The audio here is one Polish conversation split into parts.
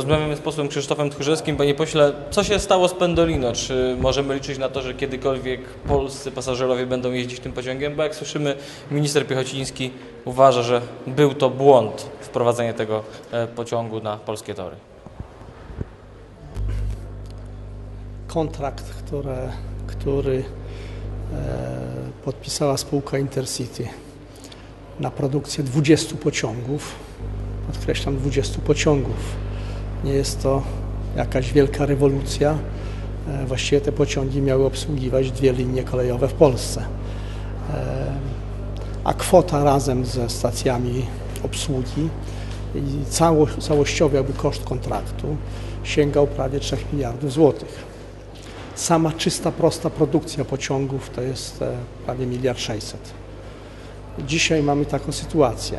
Rozmawiamy z posłem Krzysztofem Tchórzewskim. Panie pośle, co się stało z Pendolino? Czy możemy liczyć na to, że kiedykolwiek polscy pasażerowie będą jeździć tym pociągiem? Bo jak słyszymy, minister Piechociński uważa, że był to błąd wprowadzenie tego e, pociągu na polskie tory. kontrakt, które, który e, podpisała spółka Intercity na produkcję 20 pociągów, podkreślam 20 pociągów. Nie jest to jakaś wielka rewolucja. E, właściwie te pociągi miały obsługiwać dwie linie kolejowe w Polsce. E, a kwota razem ze stacjami obsługi i cało, całościowy jakby koszt kontraktu sięgał prawie 3 miliardów złotych. Sama czysta, prosta produkcja pociągów to jest e, prawie miliard sześćset. Dzisiaj mamy taką sytuację,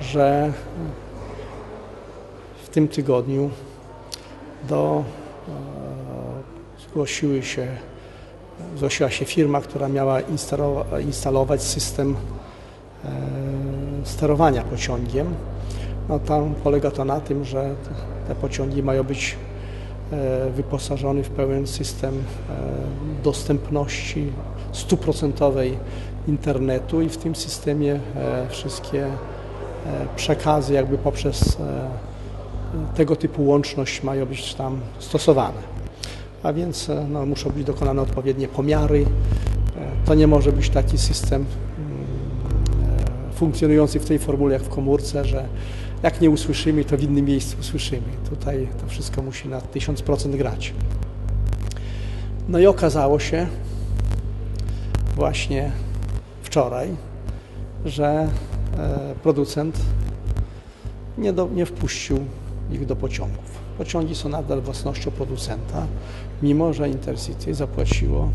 że tym tygodniu do, e, zgłosiły się, zgłosiła się firma, która miała instalowa- instalować system e, sterowania pociągiem. No tam polega to na tym, że te, pociągi mają być e, wyposażony w pełen system dostępności stuprocentowej internetu i w tym systemie wszystkie przekazy jakby poprzez tego typu łączność mają być tam stosowane. A więc e, no, muszą być dokonane odpowiednie pomiary. E, To nie może być taki system mm, e, funkcjonujący w tej formule jak w komórce, że jak nie usłyszymy, to w innym miejscu usłyszymy. Tutaj to wszystko musi na 1000% grać. No i okazało się właśnie wczoraj, że producent nie, do, nie wpuścił ich do pociągów. Pociągi są nadal własnością producenta, mimo że Intercity zapłaciło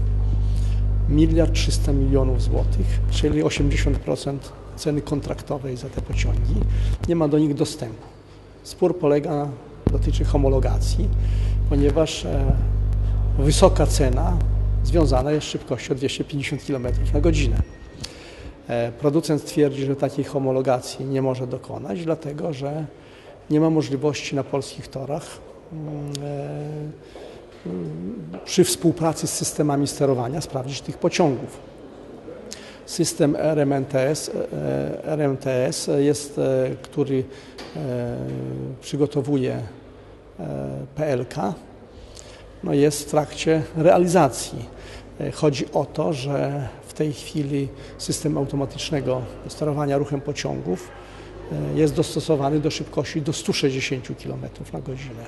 miliard 300 milionów złotych, czyli 80% ceny kontraktowej za te pociągi. Nie ma do nich dostępu. Spór polega, dotyczy homologacji, ponieważ e, wysoka cena związana jest z szybkością 250 km na godzinę. E, Producent twierdzi, że takiej homologacji nie może dokonać, dlatego że nie ma możliwości na polskich torach mm, e, przy współpracy z systemami sterowania sprawdzić tych pociągów. System RMNTS, e, RMTS jest, e, który przygotowuje PLK, no jest w trakcie realizacji. Chodzi o to, że w tej chwili system automatycznego sterowania ruchem pociągów jest dostosowany do szybkości do 160 km na godzinę.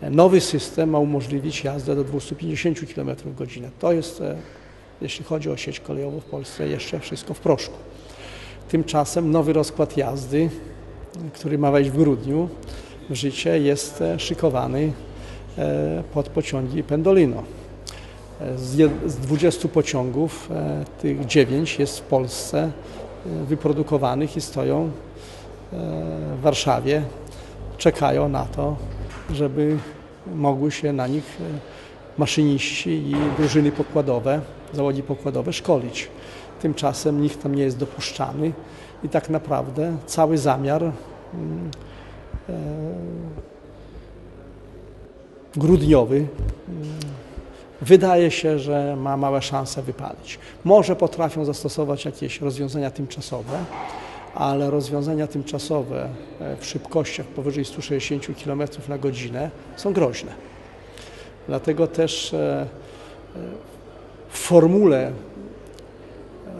E, Nowy system ma umożliwić jazdę do 250 km w godzinę. To jest, e, jeśli chodzi o sieć kolejową w Polsce, jeszcze wszystko w proszku. Tymczasem nowy rozkład jazdy, który ma wejść w grudniu w życie, jest e, szykowany e, pod pociągi Pendolino. E, Z, jed- z 20 pociągów, e, tych 9 jest w Polsce e, wyprodukowanych i stoją e, w Warszawie, czekają na to, żeby mogły się na nich e, maszyniści i drużyny pokładowe, załogi pokładowe szkolić. Tymczasem nikt tam nie jest dopuszczany i tak naprawdę cały zamiar mm, e, grudniowy mm, wydaje się, że ma małe szanse wypalić. Może potrafią zastosować jakieś rozwiązania tymczasowe, ale rozwiązania tymczasowe e, w szybkościach powyżej 160 km na godzinę są groźne. Dlatego też e, e, w formule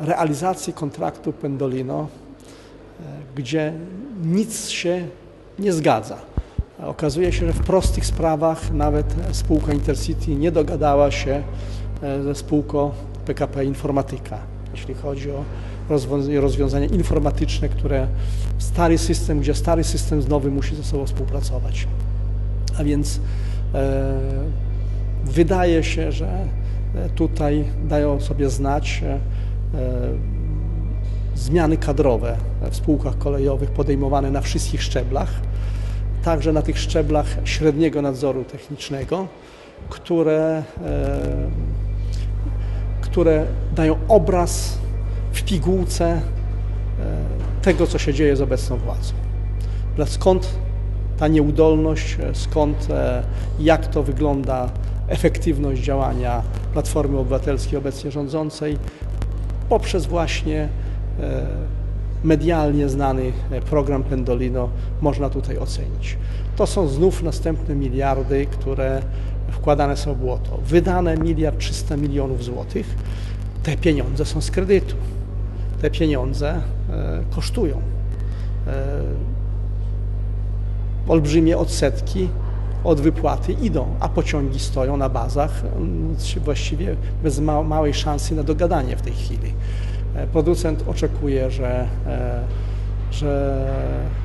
realizacji kontraktu Pendolino, gdzie nic się nie zgadza. Okazuje się, że w prostych sprawach nawet spółka Intercity nie dogadała się ze spółką PKP Informatyka, jeśli chodzi o rozwiąz- rozwiązania informatyczne, które stary system, gdzie stary system z nowym musi ze sobą współpracować. A więc e, wydaje się, że e, tutaj dają sobie znać e, e, zmiany kadrowe w spółkach kolejowych podejmowane na wszystkich szczeblach, także na tych szczeblach średniego nadzoru technicznego, które, e, które dają obraz w pigułce e, tego, co się dzieje z obecną władzą. Skąd ta nieudolność, e, skąd, e, jak to wygląda efektywność działania Platformy Obywatelskiej obecnie rządzącej poprzez właśnie medialnie znany e, program Pendolino można tutaj ocenić. To są znów następne miliardy, które wkładane są w błoto. Wydane miliard 300 milionów złotych. Te pieniądze są z kredytu. Te pieniądze e, kosztują. E, olbrzymie odsetki od wypłaty idą, a pociągi stoją na bazach mm, właściwie bez ma małej szansy na dogadanie w tej chwili. E, Producent oczekuje, że, e, że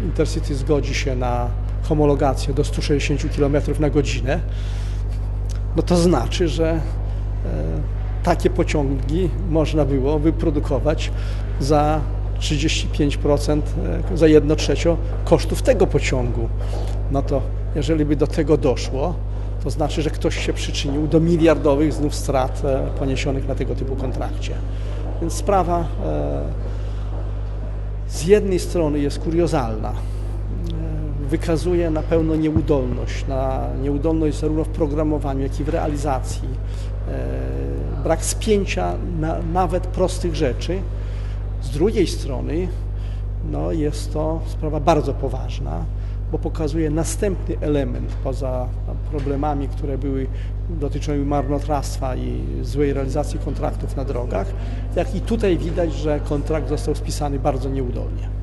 Intercity zgodzi się na homologację do 160 km na godzinę. No to znaczy, że e, takie pociągi można było wyprodukować za 35%, e, za 1 trzecią kosztów tego pociągu. No to jeżeli by do tego doszło, to znaczy, że ktoś się przyczynił do miliardowych znów strat poniesionych na tego typu kontrakcie. Więc sprawa e, z jednej strony jest kuriozalna, e, wykazuje na pewno nieudolność, na nieudolność zarówno w programowaniu, jak i w realizacji, e, brak spięcia na nawet prostych rzeczy. Z drugiej strony no, jest to sprawa bardzo poważna, bo pokazuje następny element poza problemami, które były dotyczyły marnotrawstwa i złej realizacji kontraktów na drogach, jak i tutaj widać, że kontrakt został spisany bardzo nieudolnie.